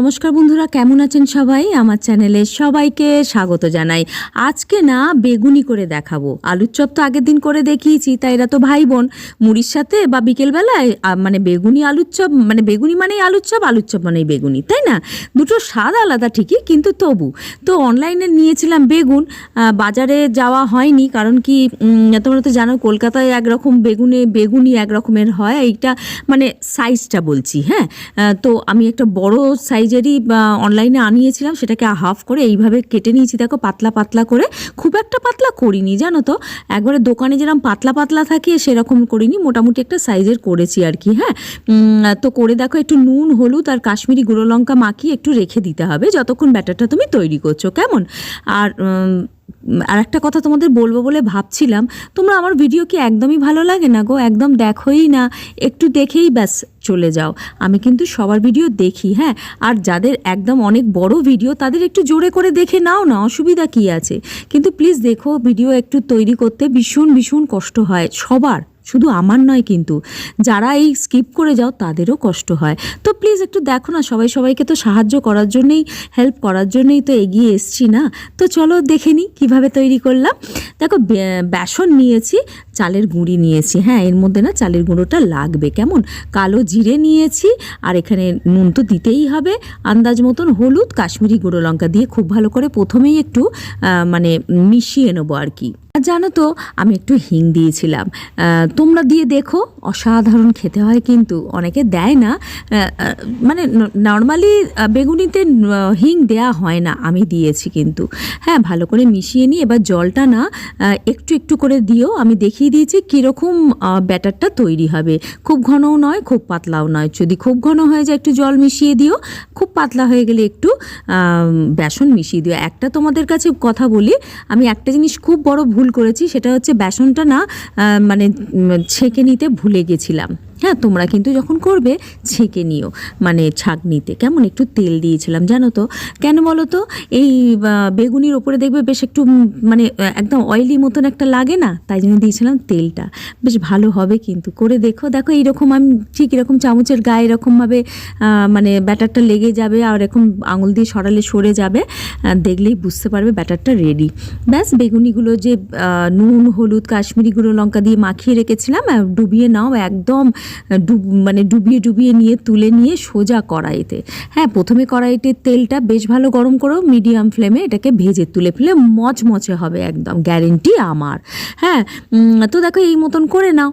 নমস্কার বন্ধুরা, কেমন আছেন সবাই? আমার চ্যানেলে সবাইকে স্বাগত জানাই। আজকে না বেগুনি করে দেখাবো। আলুর চপ তো আগের দিন করে দেখিয়েছি তাই এরা তো ভাই বোন মুড়ির সাথে বা বিকেলবেলায় মানে বেগুনি আলুর চপ মানে বেগুনি মানেই আলুর চপ আলুর চপ মানেই বেগুনি, তাই না? দুটো স্বাদ আলাদা ঠিকই, কিন্তু তবু। তো অনলাইনে নিয়েছিলাম বেগুন বাজারে যাওয়া হয়নি, কারণ কি তোমরা তো জানো, কলকাতায় একরকম বেগুনে, বেগুনি এক রকমের হয়, এইটা মানে সাইজটা বলছি হ্যাঁ? তো আমি একটা বড় সাইজেরই অনলাইনে আনিয়েছিলাম, সেটাকে হাফ করে এইভাবে কেটে নিয়েছি। দেখো, পাতলা পাতলা করে খুব একটা পাতলা করিনি, জানো তো? একবারে দোকানে যেরকম পাতলা পাতলা থাকে, সেরকম করিনি। মোটামুটি একটা সাইজের করেছি আর কি হ্যাঁ? তো করে দেখো, একটু নুন, হলুদ আর কাশ্মীরি গুঁড়ো লঙ্কা মাখিয়ে একটু রেখে দিতে হবে, যতক্ষণ ব্যাটারটা তুমি তৈরি করছ, কেমন? আর আর একটা কথা তোমাদের বলব বলে ভাবছিলাম, তোমরা আমার ভিডিও কি একদমই ভালো লাগে না গো? একদম দেখোই না, একটু দেখেই ব্যাস চলে যাও। আমি কিন্তু সবার ভিডিও দেখি হ্যাঁ? আর যাদের একদম অনেক বড় ভিডিও তাদের একটু জোরে করে দেখে নাও না, অসুবিধা কি আছে? কিন্তু প্লিজ দেখো ভিডিও একটু তৈরি করতে ভীষণ ভীষণ কষ্ট হয় সবার। শুধু আমার নয় কিন্তু, যারা এই স্কিপ করে যাও তাদেরও কষ্ট হয়। তো প্লিজ একটু দেখো না, সবাই সবাইকে তো সাহায্য করার জন্যই হেল্প করার জন্যই তো এগিয়ে এসছি না। তো চলো দেখে নিই কীভাবে তৈরি করলাম। দেখো বেসন নিয়েছি, চালের গুঁড়ি নিয়েছি। হ্যাঁ এর মধ্যে না চালের গুঁড়োটা লাগবে, কেমন? কালো জিরে নিয়েছি, আর এখানে নুন তো দিতেই হবে। আন্দাজ মতন হলুদ, কাশ্মীরি গুঁড়ো লঙ্কা দিয়ে খুব ভালো করে প্রথমেই একটু মানে মিশিয়ে নেব আর কি। জানো তো, আমি একটু হিং দিয়েছিলাম। তোমরা দিয়ে দেখো, অসাধারণ খেতে হয় কিন্তু, অনেকে দেয় না। মানে নর্মালি বেগুনিতে হিং দেয়া হয় না, আমি দিয়েছি কিন্তু। হ্যাঁ ভালো করে মিশিয়ে নিই এবার জলটা না একটু একটু করে দিও। আমি দেখিয়ে দিয়েছি কীরকম ব্যাটারটা তৈরি হবে। খুব ঘনও নয়, খুব পাতলাও নয়। যদি খুব ঘন হয়ে যায়, একটু জল মিশিয়ে দিও। খুব পাতলা হয়ে গেলে একটু বেসন মিশিয়ে দিও। একটা তোমাদের কাছে কথা বলি। আমি একটা জিনিস খুব বড় ভুল করেছি সেটা হচ্ছে বেসনটা না মানে ছেঁকে নিতে ভুলে গেছিলাম। হ্যাঁ তোমরা কিন্তু যখন করবে, ছেঁকে নিও। মানে ছাঁকনিতে। কেমন? একটু তেল দিয়েছিলাম, জানো তো? কেন বলো তো? এই বেগুনির ওপরে দেখবে বেশ একটু মানে একদম অয়েলি মতন একটা লাগে না? তাই জন্য দিয়েছিলাম তেলটা। বেশ ভালো হবে কিন্তু। করে দেখো। দেখো, এইরকম আমি ঠিক এরকম চামচের গায়ে এরকমভাবে মানে ব্যাটারটা লেগে যাবে আর এরকম আঙুল দিয়ে সরালে সরে যাবে দেখলেই বুঝতে পারবে ব্যাটারটা রেডি ব্যাস, বেগুনিগুলো যে নুন, হলুদ, কাশ্মীরি গুঁড়ো লঙ্কা দিয়ে মাখিয়ে রেখেছিলাম ডুবিয়ে নাও, একদম ডুব মানে ডুবিয়ে ডুবিয়ে নিয়ে, তুলে নিয়ে সোজা কড়াইতে। হ্যাঁ প্রথমে কড়াইতে তেলটা বেশ ভালো গরম করো মিডিয়াম ফ্লেমে এটাকে ভেজে তুলে ফেলে, মচমচে হবে একদম গ্যারেন্টি আমার। হ্যাঁ তো দেখো এই মতন করে নাও।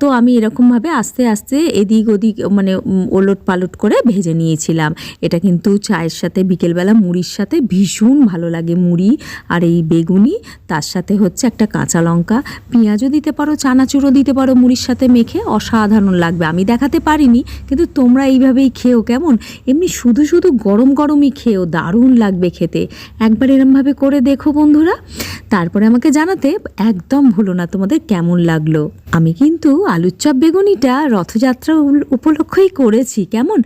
তো আমি এরকমভাবে আস্তে আস্তে এদিক ওদিক মানে ওলট পালট করে ভেজে নিয়েছিলাম। এটা কিন্তু চায়ের সাথে, বিকেলবেলা মুড়ির সাথে ভীষণ ভালো লাগে মুড়ি আর এই বেগুনি। তার সাথে হচ্ছে একটা কাঁচা লঙ্কা। পেঁয়াজও দিতে পারো, চানাচুরও দিতে পারো মুড়ির সাথে মেখে, অসাধারণ লাগবে? আমি দেখাতে পারিনি, কিন্তু তোমরা এইভাবেই খেও কেমন? এমনি শুধু শুধু গরম গরমই খেও, দারুণ লাগবে খেতে। একবার এরমভাবে করে দেখো বন্ধুরা। তারপরে আমাকে জানাতে একদম ভুলো না তোমাদের কেমন লাগল। আমি কিন্তু আলুর চপ বেগুনিটা রথযাত্রা উপলক্ষেই করেছি, কেমন?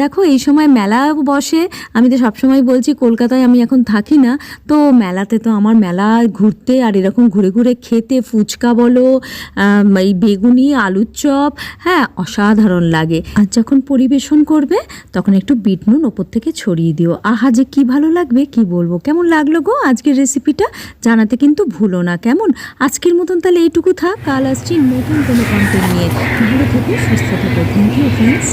দেখো, এই সময় মেলা বসে, আমি তো সবসময় বলছি কলকাতায় আমি এখন থাকি না, তো মেলাতে তো আমার মেলা ঘুরতে আর এরকম ঘুরে ঘুরে খেতে ফুচকা বলো এই বেগুনি, আলুর চপ হ্যাঁ অসাধারণ লাগে। আর যখন পরিবেশন করবে, তখন একটু বিট নুন ওপর থেকে ছড়িয়ে দিও। আহা, যে কী ভালো লাগবে, কি বলব? কেমন লাগল গো আজকের রেসিপিটা জানাতে কিন্তু ভুলো না, কেমন? আজকের মতন তাহলে এইটুকু থাক, কাল আসছি নতুন কোনো কন্টেন্ট নিয়ে। ভালো থেকো, সুস্থ থেকো। Thank you friends